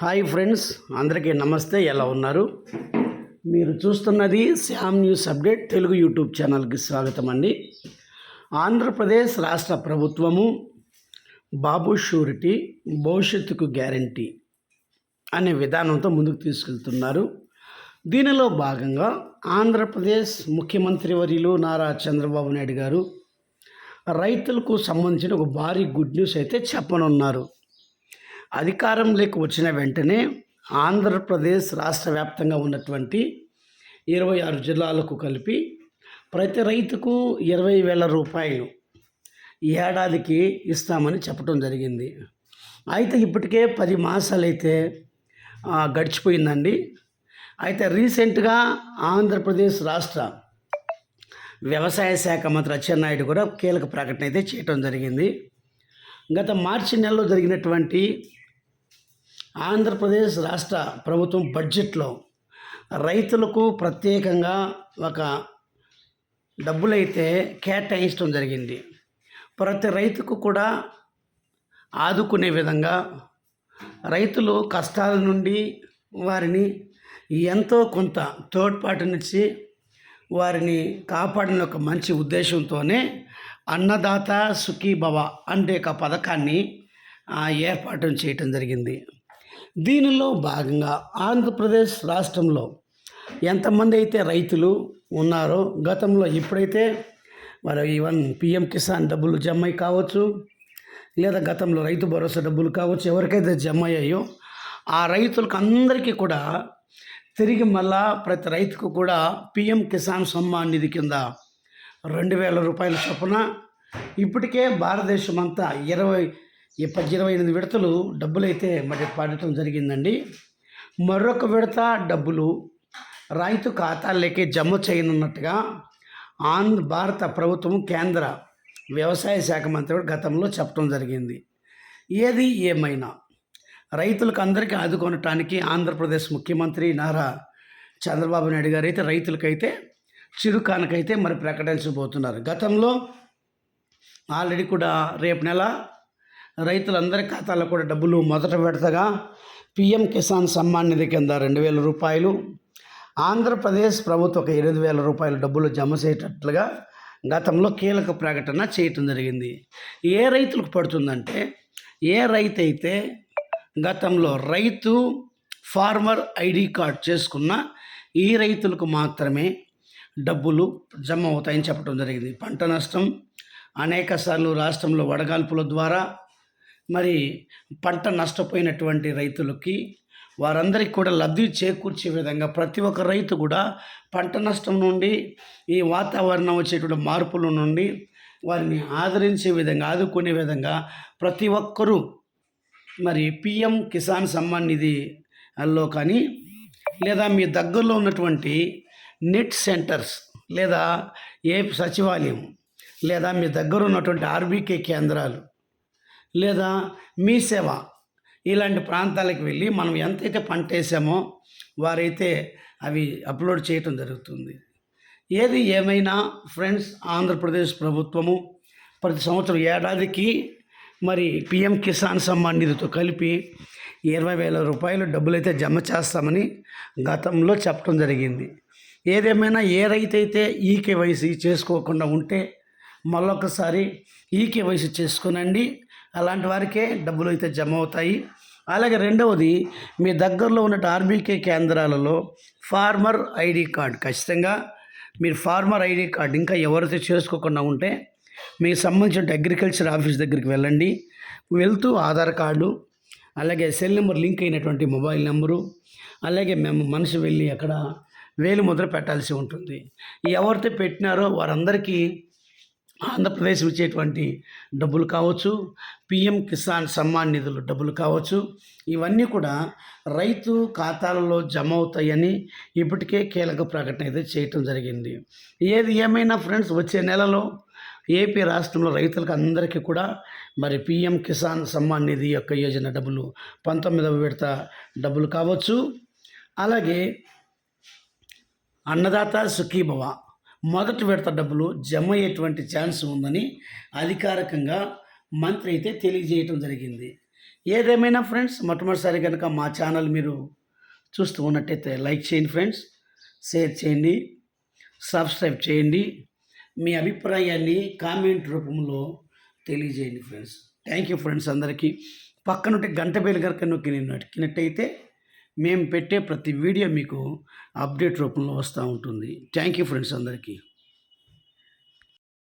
Hi friends అందరికీ నమస్తే ఎలా ఉన్నారు? మీరు చూస్తున్నది Shyam news update Telugu YouTube ఛానల్కి స్వాగతం అండి. ఆంధ్రప్రదేశ్ రాష్ట్ర ప్రభుత్వము బాబు షూరిటీ భవిష్యత్తుకు గ్యారంటీ అనే విధానంతో ముందుకు తీసుకెళ్తున్నారు. దీనిలో భాగంగా ఆంధ్రప్రదేశ్ ముఖ్యమంత్రి వర్యులు నారా చంద్రబాబు నాయుడు గారు రైతులకు సంబంధించిన ఒక భారీ గుడ్ న్యూస్ అయితే చెప్పనున్నారు. అధికారంలోకి వచ్చిన వెంటనే ఆంధ్రప్రదేశ్ రాష్ట్ర వ్యాప్తంగా ఉన్నటువంటి ఇరవై ఆరు జిల్లాలకు కలిపి ప్రతి రైతుకు ఇరవై వేల రూపాయలు ఏడాదికి ఇస్తామని చెప్పడం జరిగింది. అయితే ఇప్పటికే పది మాసాలైతే గడిచిపోయిందండి. అయితే రీసెంట్గా ఆంధ్రప్రదేశ్ రాష్ట్ర వ్యవసాయ శాఖ మంత్రి అచ్చెన్నాయుడు కూడా కీలక ప్రకటన అయితే చేయటం జరిగింది. గత మార్చి నెలలో జరిగినటువంటి ఆంధ్రప్రదేశ్ రాష్ట్ర ప్రభుత్వం బడ్జెట్లో రైతులకు ప్రత్యేకంగా ఒక డబ్బులైతే కేటాయించడం జరిగింది. ప్రతి రైతుకు కూడా ఆదుకునే విధంగా రైతులు కష్టాల నుండి వారిని ఎంతో కొంత తోడ్పాటు నుంచి వారిని కాపాడిన ఒక మంచి ఉద్దేశంతోనే అన్నదాత సుఖీభవ అంటే ఒక పథకాన్ని ఏర్పాటు చేయటం జరిగింది. దీనిలో భాగంగా ఆంధ్రప్రదేశ్ రాష్ట్రంలో ఎంతమంది అయితే రైతులు ఉన్నారో గతంలో ఇప్పుడైతే మరి ఈవన్ పిఎం కిసాన్ డబ్బులు జమ అయి కావచ్చు లేదా గతంలో రైతు భరోసా డబ్బులు కావచ్చు ఎవరికైతే జమ అయ్యాయో ఆ రైతులకు అందరికీ కూడా తిరిగి మళ్ళా ప్రతి రైతుకు కూడా పిఎం కిసాన్ సమ్మాన్ నిధి కింద రెండు వేల రూపాయల చొప్పున ఇప్పటికే భారతదేశం అంతా ఇరవై ఈ ఇరవై ఎనిమిది విడతలు డబ్బులైతే మరి పడటం జరిగిందండి. మరొక విడత డబ్బులు రైతు ఖాతాల్లోకి జమ చేయనున్నట్టుగా ఆంధ్ర భారత ప్రభుత్వం కేంద్ర వ్యవసాయ శాఖ మంత్రి గతంలో చెప్పడం జరిగింది. ఏది ఏమైనా రైతులకు అందరికీ ఆదుకోనటానికి ఆంధ్రప్రదేశ్ ముఖ్యమంత్రి నారా చంద్రబాబు నాయుడు గారు అయితే రైతులకైతే చిరుకానకైతే మరి ప్రకటించబోతున్నారు. గతంలో ఆల్రెడీ కూడా రేపు నెల రైతులందరి ఖాతాలో కూడా డబ్బులు మొదట విడతగా పిఎం కిసాన్ సమ్మాన్ నిధి కింద రెండు వేల రూపాయలు ఆంధ్రప్రదేశ్ ప్రభుత్వం ఒక ఎనిమిది వేల రూపాయల డబ్బులు జమ చేసేటట్లుగా గతంలో కీలక ప్రకటన చేయటం జరిగింది. ఏ రైతులకు పడుతుందంటే ఏ రైతు అయితే గతంలో రైతు ఫార్మర్ ఐడి కార్డ్ చేసుకున్న ఈ రైతులకు మాత్రమే డబ్బులు జమ అవుతాయని చెప్పడం జరిగింది. పంట నష్టం అనేక సార్లు రాష్ట్రంలో వడగాల్పుల ద్వారా మరి పంట నష్టపోయినటువంటి రైతులకి వారందరికీ కూడా లబ్ధి చేకూర్చే విధంగా ప్రతి ఒక్క రైతు కూడా పంట నష్టం నుండి ఈ వాతావరణం వచ్చేటువంటి మార్పుల నుండి వారిని ఆదరించే విధంగా ఆదుకునే విధంగా ప్రతి ఒక్కరూ మరి పిఎం కిసాన్ సమ్మాన్ నిధిలో కానీ లేదా మీ దగ్గరలో ఉన్నటువంటి నెట్ సెంటర్స్ లేదా ఏ సచివాలయం లేదా మీ దగ్గర ఉన్నటువంటి ఆర్బీకే కేంద్రాలు లేదా మీ సేవ. ఇలాంటి ప్రాంతాలకు వెళ్ళి మనం ఎంతైతే పంట వేసామో వారైతే అవి అప్లోడ్ చేయటం జరుగుతుంది. ఏది ఏమైనా ఫ్రెండ్స్ ఆంధ్రప్రదేశ్ ప్రభుత్వము ప్రతి సంవత్సరం ఏడాదికి మరి పిఎం కిసాన్ సమ్మాన్ నిధితో కలిపి ఇరవై వేల రూపాయలు డబ్బులైతే జమ చేస్తామని గతంలో చెప్పడం జరిగింది. ఏదేమైనా ఏ రైతు అయితే ఈ చేసుకోకుండా ఉంటే మళ్ళొకసారి ఈ కేవైసీ చేసుకోనండి. అలాంటి వారికే డబ్బులు అయితే జమ అవుతాయి. అలాగే రెండవది మీ దగ్గరలో ఉన్న ఆర్బీకే కేంద్రాలలో ఫార్మర్ ఐడి కార్డ్. ఖచ్చితంగా మీరు ఫార్మర్ ఐడి కార్డ్ ఇంకా ఎవరైతే చేసుకోకుండా ఉంటే మీకు సంబంధించిన అగ్రికల్చర్ ఆఫీస్ దగ్గరికి వెళ్ళండి. వెళ్తూ ఆధార్ కార్డు అలాగే సెల్ నెంబర్ లింక్ అయినటువంటి మొబైల్ నెంబరు అలాగే మేము మనిషి వెళ్ళి అక్కడ వేలు ముద్ర పెట్టాల్సి ఉంటుంది. ఎవరితో పెట్టినారో వారందరికీ ఆంధ్రప్రదేశ్ ఇచ్చేటువంటి డబ్బులు కావచ్చు పిఎం కిసాన్ సమ్మాన్ నిధులు డబ్బులు కావచ్చు ఇవన్నీ కూడా రైతు ఖాతాలలో జమ అవుతాయని ఇప్పటికే కీలక ప్రకటన అయితే చేయటం జరిగింది. ఏది ఏమైనా ఫ్రెండ్స్ వచ్చే నెలలో ఏపీ రాష్ట్రంలో రైతులకు అందరికీ కూడా మరి పిఎం కిసాన్ సమ్మాన్ నిధి యొక్క యోజన డబ్బులు పంతొమ్మిదవ విడత డబ్బులు కావచ్చు. అలాగే అన్నదాత సుఖీభవ మొదటి విడత డబ్బులు జమ అయ్యేటువంటి ఛాన్స్ ఉందని అధికారికంగా మంత్రి అయితే తెలియజేయటం జరిగింది. ఏదేమైనా ఫ్రెండ్స్ మొట్టమొదటిసారి కనుక మా ఛానల్ మీరు చూస్తూ ఉన్నట్టయితే లైక్ చేయండి ఫ్రెండ్స్ షేర్ చేయండి సబ్స్క్రైబ్ చేయండి మీ అభిప్రాయాన్ని కామెంట్ రూపంలో తెలియజేయండి ఫ్రెండ్స్. థ్యాంక్ యూ ఫ్రెండ్స్ అందరికీ. పక్కనుంటే గంట బేలు కనుక నొక్కి నేను నొక్కినట్టయితే మేము పెట్టే ప్రతి వీడియో మీకు అప్డేట్ రూపంలో వస్తూ ఉంటుంది. థ్యాంక్ యూ ఫ్రెండ్స్ అందరికీ.